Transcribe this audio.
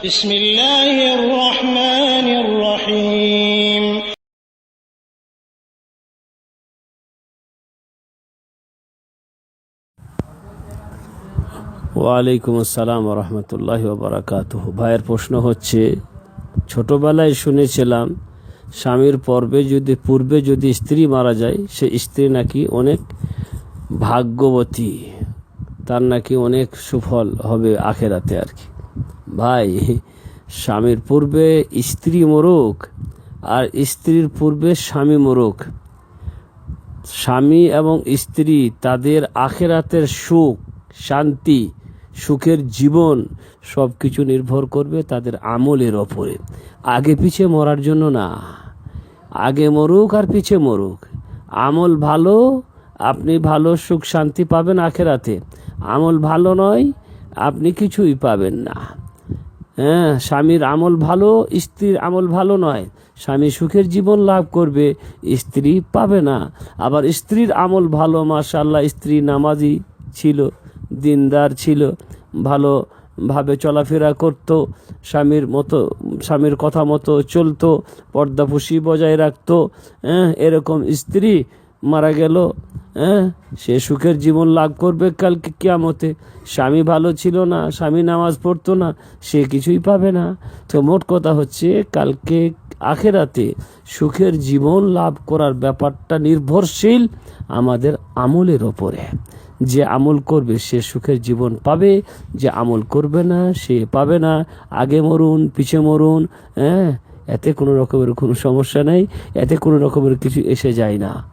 بسم الله الرحمن الرحيم ওয়ালাইকুম আসসালাম রহমতুল্লাহ বারাকাত ভাইয়ের প্রশ্ন হচ্ছে ছোটবেলায় শুনেছিলাম স্বামীর পর্বে যদি পূর্বে যদি স্ত্রী মারা যায় সে স্ত্রী নাকি অনেক ভাগ্যবতী তার নাকি অনেক সুফল হবে আখেরাতে আর কি ভাই, স্বামীর পূর্বে স্ত্রী মরুক আর স্ত্রীর পূর্বে স্বামী মরুক। স্বামী এবং স্ত্রী তাদের আখেরাতের সুখ, শান্তি, সুখের জীবন সব কিছু নির্ভর করবে তাদের আমলের ওপরে। আগে পিছে মরার জন্য না। আগে মরুক আর পিছে মরুক। আমল ভালো, আপনি ভালো সুখ শান্তি পাবেন আখেরাতে। আমল ভালো নয়, আপনি কিছুই পাবেন না। হ্যাঁ স্বামীর আমল ভালো, স্ত্রীর আমল ভালো নয়। স্বামী সুখের জীবন লাভ করবে, স্ত্রী পাবে না। আবার স্ত্রীর আমল ভালো মাশাল্লাহ স্ত্রী নামাজি ছিল, দিনদার ছিল ভালো ভাবে চলাফেরা করত, স্বামীর মতো, স্বামীর কথা মতো চলতো পর্দাপুষি বজায় রাখতো হ্যাঁ এরকম স্ত্রী মারা গেল হ্যাঁ সে সুখের জীবন লাভ করবে কালকে কিয়ামতে। স্বামী ভালো ছিল না, স্বামী নামাজ পড়তো না, সে কিছুই পাবে না। তো মোট কথা হচ্ছে, কালকে আখেরাতে সুখের জীবন লাভ করার ব্যাপারটা নির্ভরশীল আমাদের আমলের ওপরে। যে আমল করবে, সে সুখের জীবন পাবে, যে আমল করবে না, সে পাবে না। আগে মরুন, পিছে মরুন হ্যাঁ এতে কোনো রকমের কোনো সমস্যা নেই, এতে কোনো রকমের কিছু এসে যায় না।